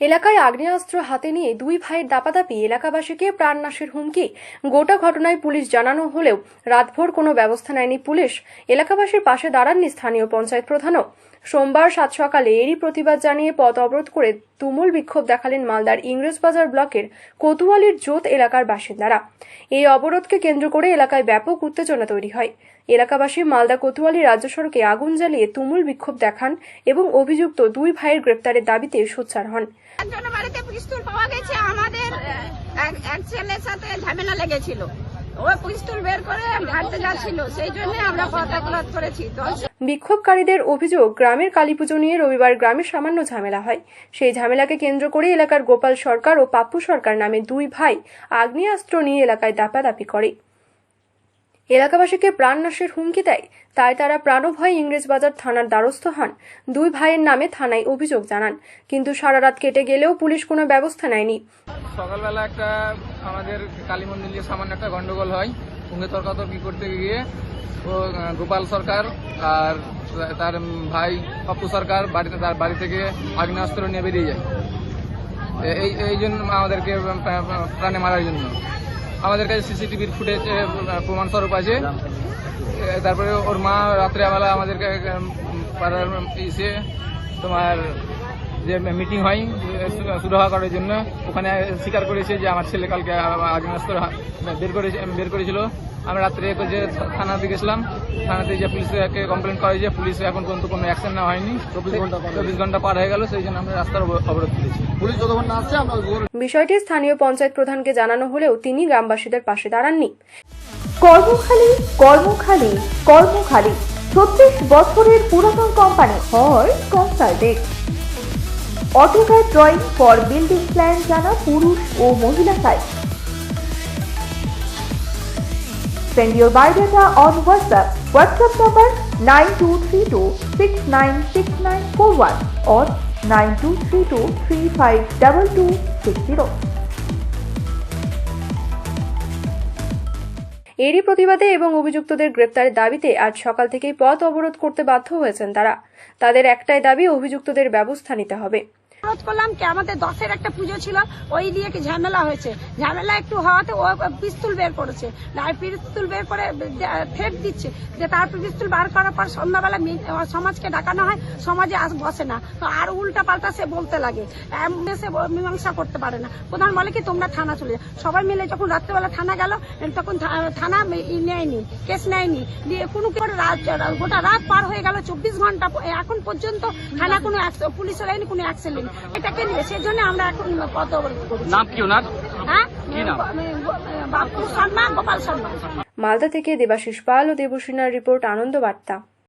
এলাকায় আগ্নেয়াস্ত্র হাতে নিয়ে দুই ভাইয়ের দাপাদাপি এলাকাবাসীকে প্রাণনাশের হুমকি। গোটা ঘটনায় পুলিশ জানানো হলেও রাতভর কোনো ব্যবস্থা নেয়নি পুলিশ। এলাকাবাসীর পাশে দাঁড়াননি স্থানীয় পঞ্চায়েত প্রধানও। সোমবার সাত সকালে এরই প্রতিবাদ জানিয়ে পথ অবরোধ করে তুমুল বিক্ষোভ দেখালেন মালদার ইংরেজবাজার ব্লকের কোতুয়ালির জোত এলাকার বাসিন্দারা। এই অবরোধকে কেন্দ্র করে এলাকায় ব্যাপক উত্তেজনা তৈরি হয়। এলাকাবাসী মালদা কোতুয়ালি রাজ্য সড়কে আগুন জ্বালিয়ে তুমুল বিক্ষোভ দেখান এবং অভিযুক্ত দুই ভাইয়ের গ্রেপ্তারের দাবিতে সোচ্চার হন। বাড়িতে পিস্তল পাওয়া গেছে আমাদের এক- ছেলের সাথে ঝামেলা লেগেছিল। বিক্ষোভকারীদের অভিযোগ গ্রামের কালীপুজো নিয়ে রবিবার গ্রামে সামান্য ঝামেলা হয়। সেই ঝামেলাকে কেন্দ্র করে এলাকার গোপাল সরকার ও পাপ্পু সরকার নামে দুই ভাই আগ্নেয়াস্ত্র নিয়ে এলাকায় দাপাদাপি করে। এলাকাবাসীকে প্রাণ প্রাণনাশের হুমকি দেয়, তাই তারা প্রাণভয় ইংরেজবাজার থানার দ্বারস্থ হন। দুই ভাইয়ের নামে থানায় অভিযোগ জানান, কিন্তু সারা রাত কেটে গেলেও পুলিশ কোনো ব্যবস্থা নেয়নি। সকালবেলা একটা আমাদের কালী মন্দির নিয়ে সামান্য একটা গন্ডগোল হয়। সঙ্গে তর্কাতর্কি করতে গিয়ে গোপাল সরকার আর তার ভাই পপ্পু সরকার বাড়িতে, তার বাড়ি থেকে আগ্নেয়াস্ত্র নিয়ে বেরিয়ে যায়। এই এই জন্য আমাদেরকে প্রা- প্রা- প্রাণে মারার জন্য। আমাদের কাছে সিসিটিভির ফুটেজ প্রমাণ স্বরূপ আছে। তারপরে ওর মা রাত্রেবেলা আমাদেরকে পাড়ার ইসে তোমার যে মিটিং হয় সুরাহা করার জন্য। ওখানে স্বীকার করেছে যে আমার ছেলে কালকে আগ্নেয়াস্ত্র বের করে বের করেছিল। আমি রাত্রে যে থানাতে গেছিলাম থানাতে যে পুলিশকে কমপ্লেন করে যে পুলিশ এখন পর্যন্ত কোনো অ্যাকশন নেওয়া হয়নি। চব্বিশ ঘণ্টা চব্বিশ ঘণ্টা পার হয়ে গেল সেই জন্য আমরা রাস্তার অব- অবরোধ করেছি। পুলিশ যতক্ষণ না আসছে আমরা বিষয়টি স্থানীয় পঞ্চায়েত প্রধানকে জানানো হলেও তিনি গ্রামবাসীদের পাশে দাঁড়াননি। কর্মখালী কর্মখালী কর্মখালী। ছত্রিশ বছরের পুরাতন কোম্পানি হয় Consultech AutoCAD drawing for building plan জানা পুরুষ ও মহিলা site Send your biodata on WhatsApp. WhatsApp number 9232696941 or 9232352260. এরই প্রতিবাদে এবং অভিযুক্তদের গ্রেপ্তারের দাবিতে আজ সকাল থেকেই পথ অবরোধ করতে বাধ্য হয়েছেন তারা তাদের একটাই দাবি, অভিযুক্তদের ব্যবস্থা নিতে হবে অবরোধ করলাম কি আমাদের দশের একটা পুজো ছিল, ওই দিয়ে কি ঝামেলা হয়েছে? ঝামেলা একটু হওয়াতে ও পিস্তুল বের করেছে। পিস্তল বের করে থ্রেট দিচ্ছে। যে তার পিস্তল বার করার পর সন্ধ্যাবেলা সমাজকে ডাকানো হয়, সমাজে আস বসে না। তো আর উল্টা পাল্টা সে বলতে লাগে। সে মীমাংসা করতে পারে না। প্রধান বলে কি, তোমরা থানা চলে যাও। সবাই মিলে যখন রাত্রেবেলা থানা গেল তখন থানা নেয়নি, কেস নেয়নি। দিয়ে কোনো করে রাত, গোটা রাত পার হয়ে গেল চব্বিশ ঘণ্টা এখন পর্যন্ত থানা কোনো পুলিশের আইনি কোনো অ্যাকশন নেই এটাকে নিয়ে সেই জন্য আমরা এখন কত নাম কি ওনার? হ্যাঁ? বাপু শর্মা গোপাল শর্মা। মালদা থেকে দেবাশিস পাল ও দেবসিনার রিপোর্ট আনন্দ বার্তা।